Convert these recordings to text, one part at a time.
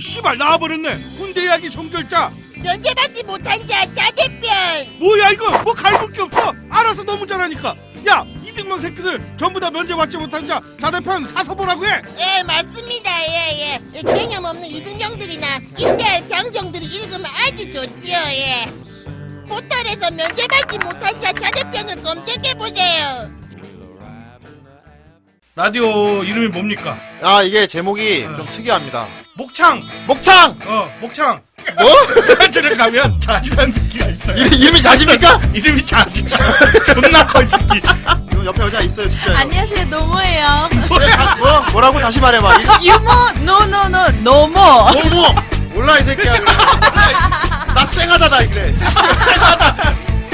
씨발 나와버렸네. 군대 이야기 종결자. 면제받지 못한 자 자대변. 뭐야 이거? 뭐 갈굴 게 없어? 알아서 너무 잘하니까. 야 이등병 새끼들 전부 다 면제받지 못한 자 자대편 사서 보라고 해. 예 맞습니다. 예예. 개념 없는 이등병들이나 임대할 장정들이 읽으면 아주 좋지요 예. 포털에서 면제받지 못한 자 자대변을 검색해보세요. 라디오 이름이 뭡니까? 아 이게 제목이 좀 특이합니다. 목창 목창! 어 목창 뭐? 저를 가면 자지란 새끼가 있어요 이름, 이름 이 자십니까? 이름이 자지 존나 커 이 새끼 지금 옆에 여자 있어요 진짜. 안녕하세요, 노모예요. 그래, 자, 뭐, 뭐라고 다시 말해봐. 이름 유모, 노노노, 노모. 뭐뭐 몰라 이 새끼야. 그래. 나 쌩하다다 그래.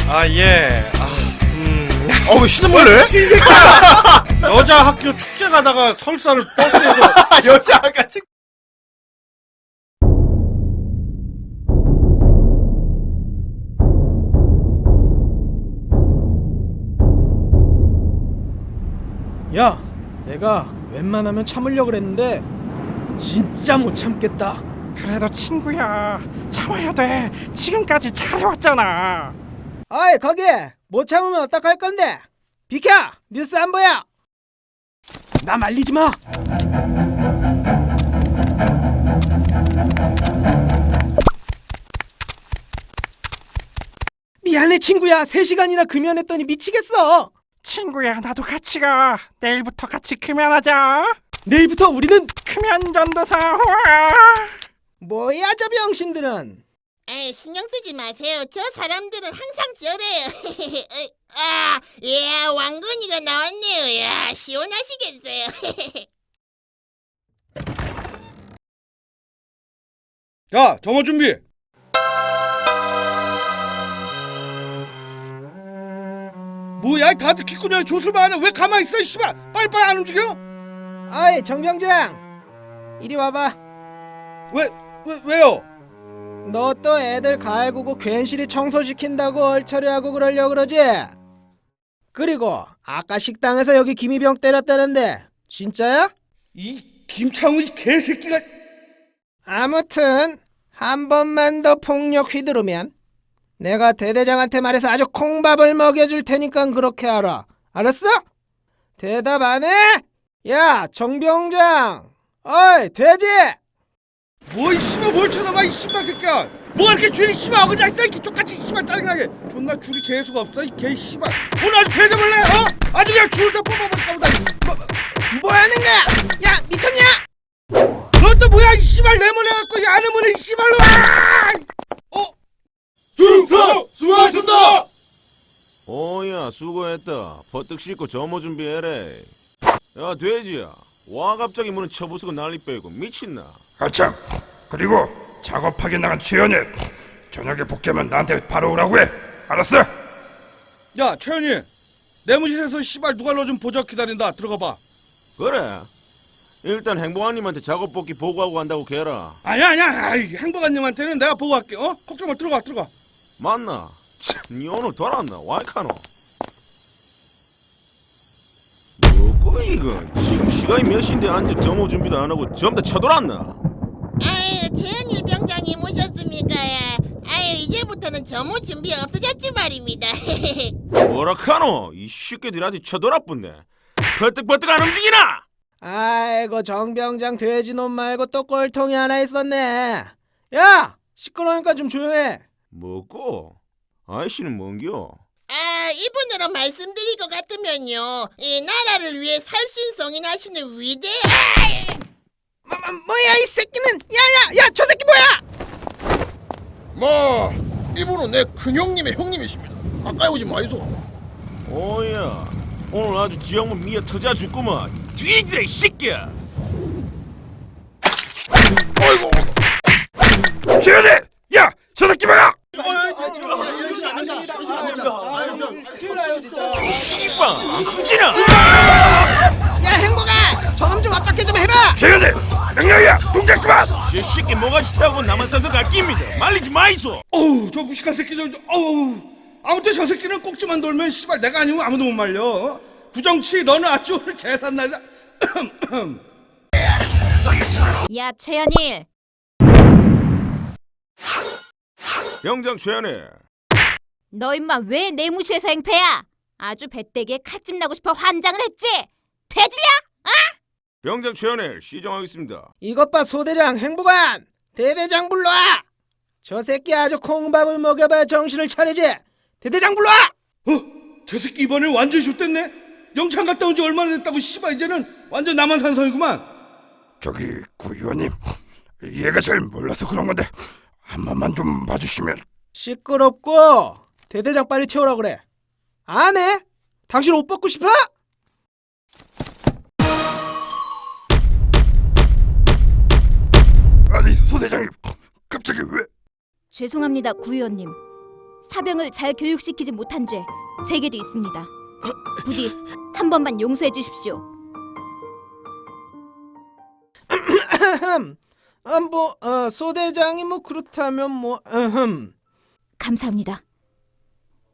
아, 예. 아, 음. 어왜 신음을래? 신새끼야 여자 학교 축제 가다가 설사를 버스에서 여자가 지 야, 내가 웬만하면 참으려고 그랬는데 진짜 못 참겠다. 그래도 친구야. 참아야 돼. 지금까지 잘해왔잖아. 아이 거기 못 참으면 어떡할 건데? 비켜! 뉴스 안 보여? 나 말리지 마. 미안해 친구야. 3 시간이나 금연했더니 미치겠어. 친구야, 나도 같이 가. 내일부터 같이 금연하자. 내일부터 우리는 금연 전도사. 우와. 뭐야 저 병신들은. 에이 신경 쓰지 마세요 저 사람들은 항상 저래요 아, 예 왕건이가 나왔네요 야 시원하시겠어요 자 점호 준비 뭐야 다들 조술만 하냐 왜 가만히 있어 이 씨발 빨리빨리 안 움직여 아이 정병장. 이리 와봐. 왜, 왜 왜요 너 또 애들 갈구고 괜시리 청소시킨다고 얼처리하고 그러려 그러지? 그리고 아까 식당에서 여기 김희병 때렸다는데 진짜야? 이 김창우 이 개새끼가 아무튼 한 번만 더 폭력 휘두르면 내가 대대장한테 말해서 아주 콩밥을 먹여줄 테니까 그렇게 알아. 알았어? 대답 안 해? 야 정병장 어이 돼지 뭐이 씨발 뭘 쳐다봐 이 씨발 새끼야 뭐가 이렇게 줄이 씨발 어그냥 이 똑같이 씨발 짜증나게 존나 줄이 재수가 없어 이 개 씨발 오늘 아주 대접을 해 어? 아주 그냥 줄을 다 뽑아버릴까 보다 뭐, 뭐 하는 거야? 야 미쳤냐? 너 또 뭐야 이 씨발 내모내갖고 이 아내모네 이 씨발로 와 어? 중사 수고하셨습니다. 오야 수고했다. 버뜩 씻고 점호 준비해래. 야 돼지야. 와 갑자기 문은 쳐부수고 난리 빼고 미친나. 아참. 그리고 작업하게 나간 최연일. 저녁에 복귀하면 나한테 바로 오라고 해. 알았어? 야 최현이 내무실에서 씨발 누가 너 좀 보자 기다린다. 들어가 봐. 그래. 일단 행보아님한테 작업 복귀 보고하고 간다고 걔라. 아니야 아니야. 아이, 행복한 님한테는 내가 보고 갈게. 어? 걱정 마. 들어가 들어가 맞나? 참, 니 오늘 돌아왔나? 와이카노 뭐고 이거 지금 시간이 몇 시인데 아직 점호 준비도 안 하고 전부 다 쳐돌았나? 아유 최현일 병장님 오셨습니까 예. 아유 이제부터는 점호 준비 없어졌지 말입니다 뭐라카노? 이 새끼들이 아직 쳐돌아뿐네 버뜩버뜩 안 움직이나? 아이고 정병장 돼지놈 말고 또 꼴통이 하나 있었네. 야 시끄러우니까 좀 조용해. 뭐고? 아이씨는 뭔겨? 아 이분으로 말씀드릴 것 같으면요 이 나라를 위해 살신성인 하시는 위대 뭐, 뭐, 뭐야 이 새끼는 야야 야 저 새끼 뭐야? 뭐 이분은 내 큰형님의 형님이십니다. 가까이 오지 마이소. 오야 오늘 아주 지역문 미어 터져 죽구만 뒤지라 이 새끼야 아이고. 최연일! 야! 저 새끼 뭐야! 이러시면 안 됩니다. 아유 저 진짜. 씨발 안 끊지나 야 행복아 저놈 좀 어떻게 좀 해봐. 최연일! 명령이야! 동작 그만! 저 새끼 뭐가 싫다고 나만 사서 갈깁니다 말리지 마이소 어우 저 무식한 새끼 저 어우 아무튼 저 새끼는 꼭지만 돌면 씨발 내가 아니면 아무도 못 말려 어? 구정치 너는 아주 오늘 재산 날자 야 최현일 병장 최연애 너 임마 왜 내무실에서 행패야? 아주 배때기에 칼집 나고 싶어 환장을 했지? 돼지야? 병장 최연애 시정하겠습니다. 이것 봐 소대장 행보관 대대장 불러와 저 새끼 아주 콩밥을 먹여봐야 정신을 차리지 대대장 불러와 어? 저 새끼 이번에 완전 좆됐네 영창 갔다 온 지 얼마나 됐다고 씨발 이제는 완전 나만 산성이구만 저기 구 의원님 얘가 잘 몰라서 그런 건데 한 번만 좀 봐주시면 시끄럽고 대대장 빨리 태우라 그래 안 해? 당신 옷 벗고 싶어? 아니 소대장님 갑자기 왜 죄송합니다, 구의원님. 사병을 잘 교육시키지 못한 죄 제게도 있습니다. 부디 한 번만 용서해 주십시오. 아, 뭐 어, 소대장이 뭐 그렇다면 뭐 으흠 감사합니다.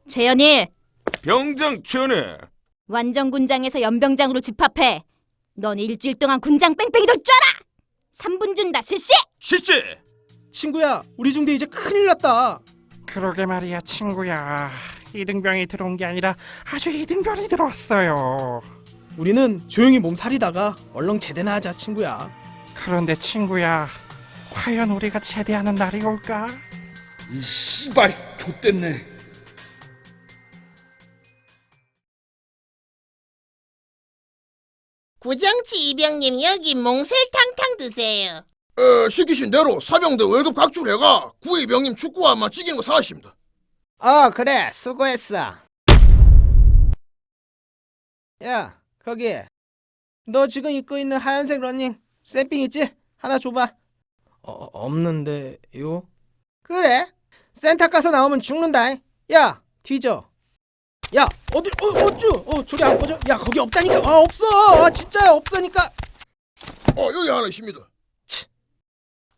재현이 병장 최연애 완전 군장에서 연병장으로 집합해. 넌 일주일 동안 군장 뺑뺑이 돌 줄 알아. 3분 준다 실시. 실제 친구야 우리 중대 이제 큰일 났다 그러게 말이야 친구야 이등병이 들어온 게 아니라 아주 이등병이 들어왔어요 우리는 조용히 몸살이다가 얼렁 제대나 하자 친구야 그런데 친구야 과연 우리가 제대하는 날이 올까? 이 씨발 좆됐네 구정치 이병님 여기 몽쉘탕탕 드세요. 어, 시키신 대로 사병들 월급 각출해가 구이병님 축구와 맞추기는 거 사십니다. 어 그래 수고했어 야 거기 너 지금 입고 있는 하얀색 러닝 샘핑 있지? 하나 줘봐 어 없는데요? 그래 센터 가서 나오면 죽는다 야 뒤져 야 어디 어 어쭈 어 저리 안 꺼져 야 거기 없다니까 아 없어 아, 진짜 없으니까 어, 여기 하나 있습니다.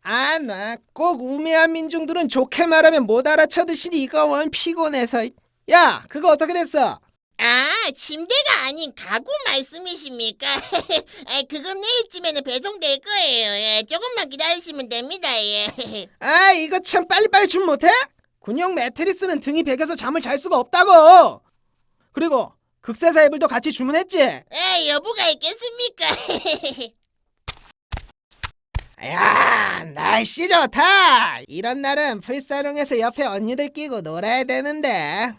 아 나 꼭 우매한 민중들은 좋게 말하면 못 알아쳐드시니 이거 원 피곤해서 야 그거 어떻게 됐어? 아, 침대가 아닌 가구 말씀이십니까? 아, 그건 내일쯤에는 배송될 거예요. 예, 조금만 기다리시면 됩니다. 예. 아 이거 참 빨리빨리 준 못해? 군용 매트리스는 등이 베겨서 잠을 잘 수가 없다고 그리고 극세사 이불도 같이 주문했지? 에, 여부가 있겠습니까? 야 날씨 좋다 이런 날은 풀사롱에서 옆에 언니들 끼고 놀아야 되는데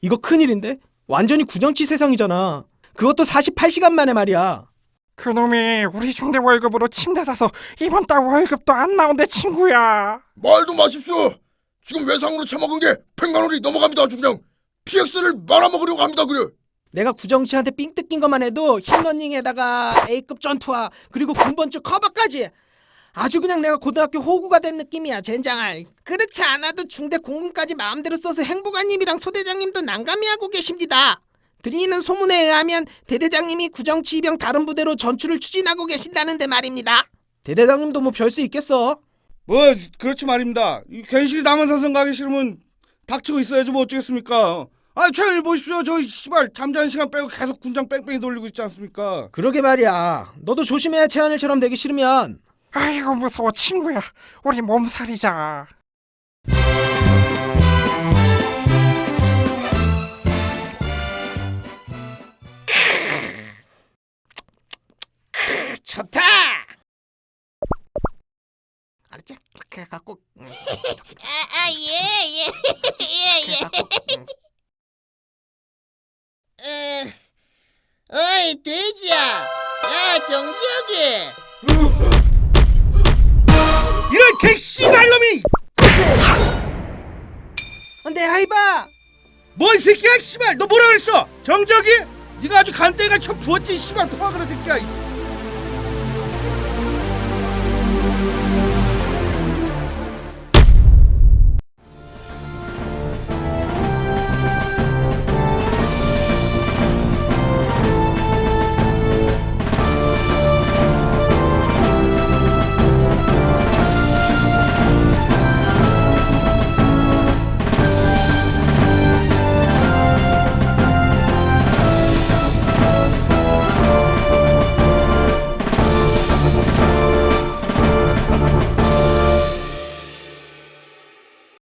이거 큰일인데? 완전히 구정치 세상이잖아 그것도 48시간 만에 말이야 그놈이 우리 중대 월급으로 침대 사서 이번 달 월급도 안 나온대 친구야 말도 마십시오. 지금 외상으로 처먹은 게 100만 원이 넘어갑니다. 아주 그냥 PX를 말아먹으려고 합니다. 그래. 내가 구정치한테 삥 뜯긴 것만 해도 힐러닝에다가 A급 전투화 그리고 군번주 커버까지 아주 그냥 내가 고등학교 호구가 된 느낌이야 젠장할. 그렇지 않아도 중대 공군까지 마음대로 써서 행보관님이랑 소대장님도 난감해하고 계십니다. 들리는 소문에 의하면 대대장님이 구정치 이병 다른 부대로 전출을 추진하고 계신다는데 말입니다. 대대장님도 뭐 별 수 있겠어? 뭐 그렇지 말입니다. 이 괜시리 남한 산성 가기 싫으면 닥치고 있어야지 뭐 어쩌겠습니까? 아 최일 보십시오. 저 씨발 잠자는 시간 빼고 계속 군장 뺑뺑이 돌리고 있지 않습니까? 그러게 말이야. 너도 조심해야 채하늘처럼 되기 싫으면 아이고 무서워 친구야. 우리 몸살이자. 좋다! 알았지? 그렇게 해갖고. 응, 아, 아. 예, 이바 뭐이 새끼야 씨발. 너 뭐라 그랬어? 정적이? 네가 아주 간땡이가 쳐 부었지 씨발. 포악그런 새끼야